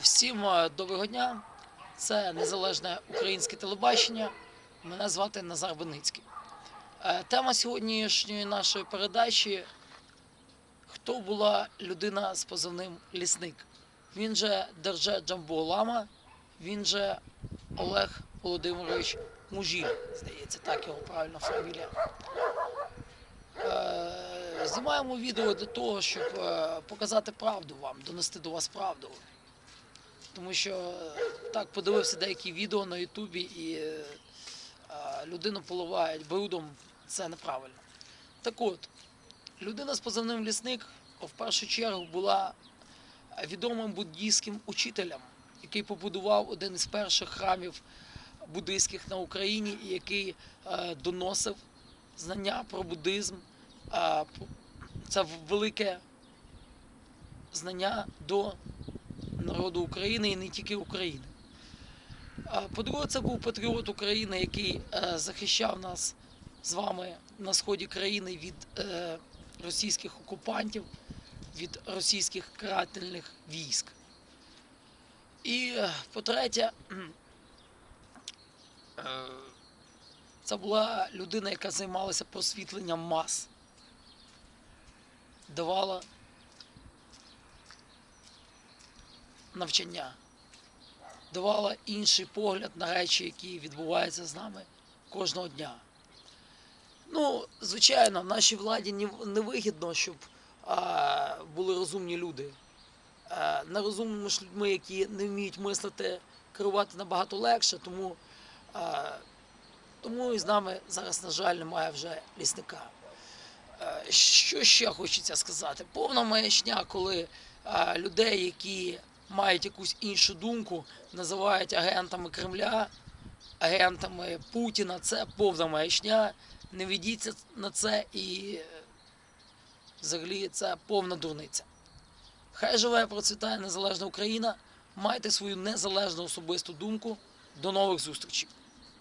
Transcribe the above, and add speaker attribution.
Speaker 1: Всім е, доброго дня. Це незалежне українське телебачення. Мене звати Назар Беницький. Е, Тема сьогоднішньої нашої передачі хто була людина з позивним лісник. Він же Держе Джамбо Лама, він же Олег Володимирович Мужіль. Здається, так його правильна фамілія. Е, Знімаємо відео для того, щоб показати правду вам, донести до вас правду. Тому що так подивився деякі відео на Ютубі і е, людину поливають брудом, це неправильно. Так от, людина з позивним лісник в першу чергу була відомим буддійським учителем, який побудував один із перших храмів буддийських на Україні, і який е, доносив знання про буддизм. Це велике знання до народу України і не тільки України. По-друге, це був патріот України, який е, захищав нас з вами на сході країни від е, російських окупантів, від російських карательних військ. І е, по-третє, це була людина, яка займалася просвітленням мас, давала навчання, давала інший погляд на речі, які відбуваються з нами кожного дня. Ну, звичайно, нашій владі невигідно, щоб а, були розумні люди. А, нерозумними ж людьми, які не вміють мислити, керувати набагато легше, тому, а, тому і з нами зараз, на жаль, немає вже лісника. Що ще хочеться сказати? Повна маячня, коли людей, які мають якусь іншу думку, називають агентами Кремля, агентами Путіна. Це повна маячня. Не ведіться на це і е, взагалі це повна дурниця. Хай живе, процвітає незалежна Україна. Майте свою незалежну особисту думку. До нових зустрічей.